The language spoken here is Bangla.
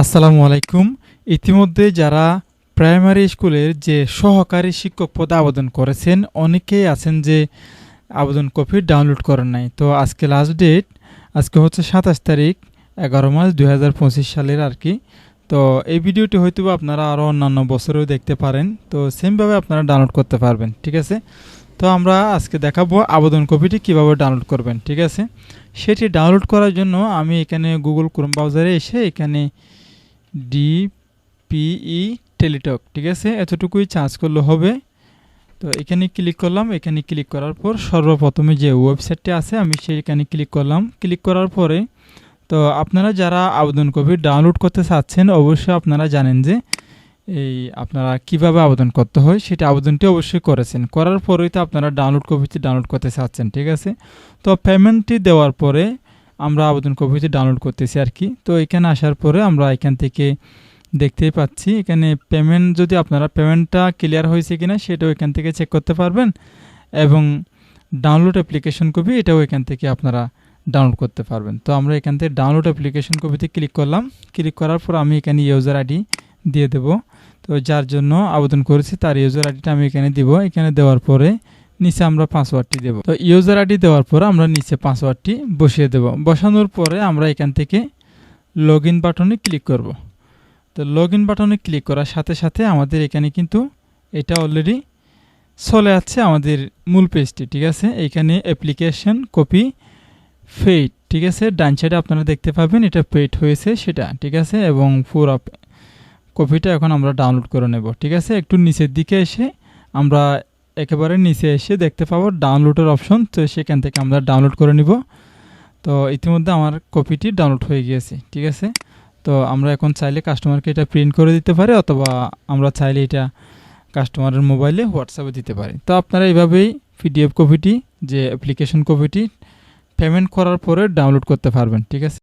আসসালামু আলাইকুম। ইতিমধ্যে যারা প্রাইমারি স্কুলের যে সহকারী শিক্ষক পদে আবেদন করেছেন, অনেকেই আছেন যে আবেদন কপি ডাউনলোড করেন নাই। তো আজকে লাস্ট ডেট আজকে হচ্ছে সাতাশ তারিখ, এগারো মার্চ দুই সালের আর কি। তো এই ভিডিওটি হয়তো আপনারা আরও অন্যান্য বছরেও দেখতে পারেন। তো সেমভাবে আপনারা ডাউনলোড করতে পারবেন, ঠিক আছে? তো আমরা আজকে দেখাবো আবেদন কপিটি কীভাবে ডাউনলোড করবেন, ঠিক আছে? সেটি ডাউনলোড করার জন্য আমি এখানে গুগল ক্রোম ব্রাউজারে এসে এখানে ডিপিই টেলিটক ঠিক আছে? এতটুকুই চার্জ করলে হবে। তো এখানে ক্লিক করলাম। এখানে ক্লিক করার পর সর্বপ্রথমে যে ওয়েবসাইটটি আছে, আমি সেইখানে ক্লিক করলাম। ক্লিক করার পরে তো আপনারা যারা আবেদন কপি ডাউনলোড করতে চাচ্ছেন, অবশ্যই আপনারা জানেন যে এই আপনারা কীভাবে আবেদন করতে হয়, সেটা আবেদনটি অবশ্যই করেছেন। করার পরেই তো আপনারা ডাউনলোড কপিটি ডাউনলোড করতে চাচ্ছেন, ঠিক আছে? তো পেমেন্টটি দেওয়ার পরে আমরা আবেদন কপিটি ডাউনলোড করতেছি আর কি। তো এখানে আসার পরে আমরা এখান থেকে দেখতেই পাচ্ছি, এখানে পেমেন্ট যদি আপনারা পেমেন্টটা ক্লিয়ার হয়েছে কিনা সেটাও এখান থেকে চেক করতে পারবেন এবং ডাউনলোড অ্যাপ্লিকেশন কপি এটাও এখান থেকে আপনারা ডাউনলোড করতে পারবেন। তো আমরা এখান থেকে ডাউনলোড অ্যাপ্লিকেশন কপিতে ক্লিক করলাম। ক্লিক করার পর আমি এখানে ইউজার আইডি দিয়ে দেব। তো যার জন্য আবেদন করেছি তার ইউজার আইডিটা আমি এখানে দিব। এখানে দেওয়ার পরে নিচে আমরা পাসওয়ার্ডটি দেব। তো ইউজার আইডি দেওয়ার পর আমরা নিচে পাসওয়ার্ডটি বসিয়ে দেব। বসানোর পরে আমরা এখান থেকে লগ ইন বাটনে ক্লিক করব। তো লগ ইন বাটনে ক্লিক করার সাথে সাথে আমাদের এখানে কিন্তু এটা অলরেডি চলে যাচ্ছে আমাদের মূল পেজটি ঠিক আছে? এখানে অ্যাপ্লিকেশন কপি ফেইট ঠিক আছে? ডান সাইডে আপনারা দেখতে পাবেন এটা পেইড হয়েছে সেটা, ঠিক আছে? এবং পুরো কপিটা এখন আমরা ডাউনলোড করে নেব, ঠিক আছে? একটু নিচের দিকে এসে আমরা একেবারে নিচে এসে দেখতে পাবো ডাউনলোডের অপশন তো সেখান থেকে আমরা ডাউনলোড করে নিব। তো ইতিমধ্যে আমার কপিটি ডাউনলোড হয়ে গিয়েছে, ঠিক আছে? তো আমরা এখন চাইলে কাস্টমারকে এটা প্রিন্ট করে দিতে পারি, অথবা আমরা চাইলে এটা কাস্টমারের মোবাইলে হোয়াটসঅ্যাপে দিতে পারি। তো আপনারা এইভাবেই পিডিএফ কপিটি যে অ্যাপ্লিকেশন কপিটি পেমেন্ট করার পরে ডাউনলোড করতে পারবেন, ঠিক আছে?